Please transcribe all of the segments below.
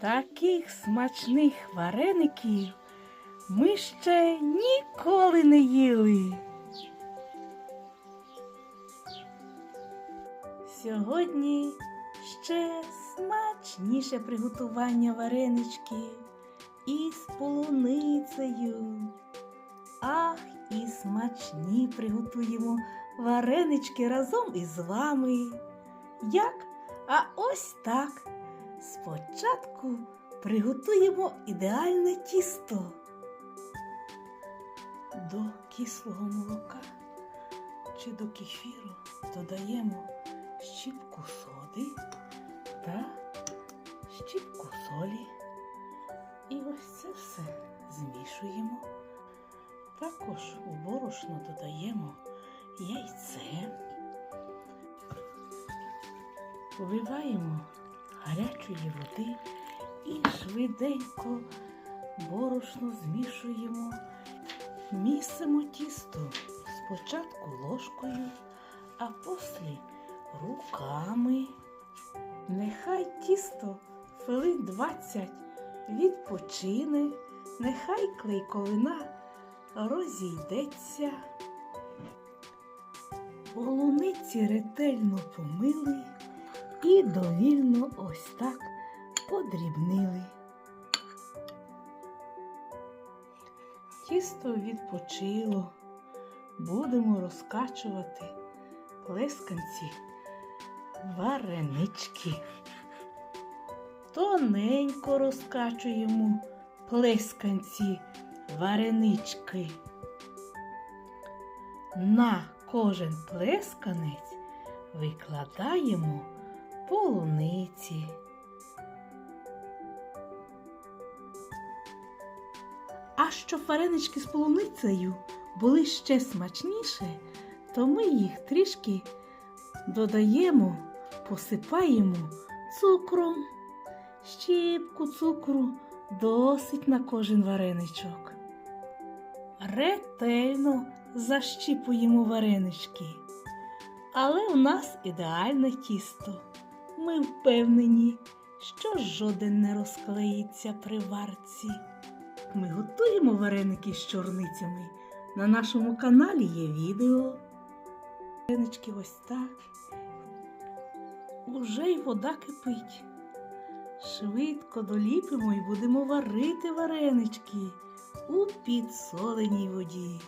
Таких смачних вареників ми ще ніколи не їли. Сьогодні ще смачніше приготування вареничків із полуницею. Ах, і смачні приготуємо варенички разом із вами. Як? А ось так. Спочатку приготуємо ідеальне тісто. До кислого молока чи до кефіру додаємо щіпку соди та щіпку солі. І ось це все змішуємо. Також у борошно додаємо яйце. Вливаємо гарячої води і швиденько борошно змішуємо. Місимо тісто спочатку ложкою, а після руками. Нехай тісто хвилин 20 відпочине, нехай клейковина розійдеться. Полуниці ретельно помили і довільно ось так подрібнили. Тісто відпочило, будемо розкачувати плесканці варенички. Тоненько розкачуємо плесканці варенички. На кожен плесканець викладаємо полуниці. А щоб варенички з полуницею були ще смачніше, то ми їх трішки додаємо, посипаємо цукром, щіпку цукру досить на кожен вареничок. Ретельно защіпуємо варенички. Але у нас ідеальне тісто. Ми впевнені, що жоден не розклеїться при варці. Ми готуємо вареники з чорницями. На нашому каналі є відео. Варенички ось так. Уже й вода кипить. Швидко доліпимо і будемо варити варенички у підсоленій воді.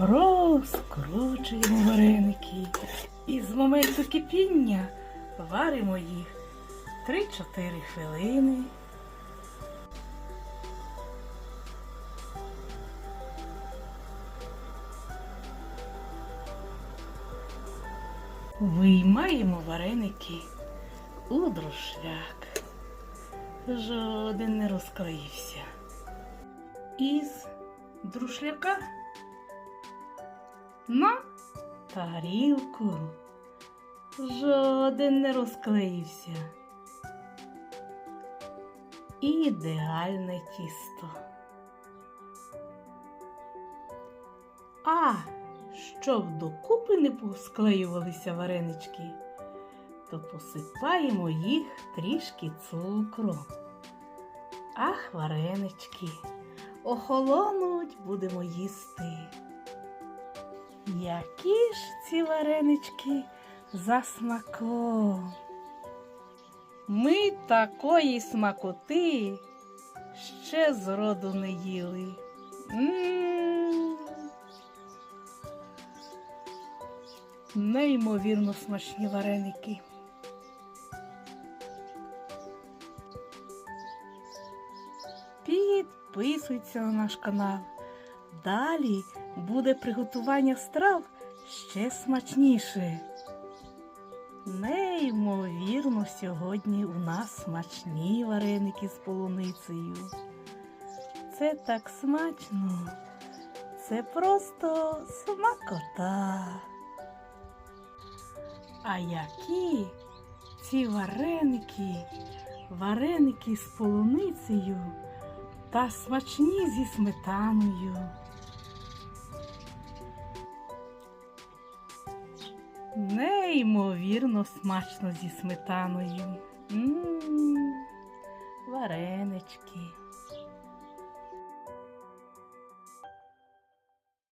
Розкручуємо вареники і з моменту кипіння варимо їх 3-4 хвилини. Виймаємо вареники у друшляк. Жоден не розклеївся. Із друшляка на тарілку. Жоден не розклеївся. Ідеальне тісто. А щоб докупи не посклеювалися варенички, то посипаємо їх трішки цукру. Ах, варенички, охолонуть будемо їсти. Які ж ці варенички за смаком? Ми такої смакоти ще зроду не їли. М. Неймовірно смачні вареники. Підписуйся на наш канал. Далі буде приготування страв ще смачніше. Неймовірно, сьогодні у нас смачні вареники з полуницею. Це так смачно. Це просто смакота. А які ці вареники, вареники з полуницею та смачні зі сметаною. Неймовірно смачно зі сметаною. М, Варенички.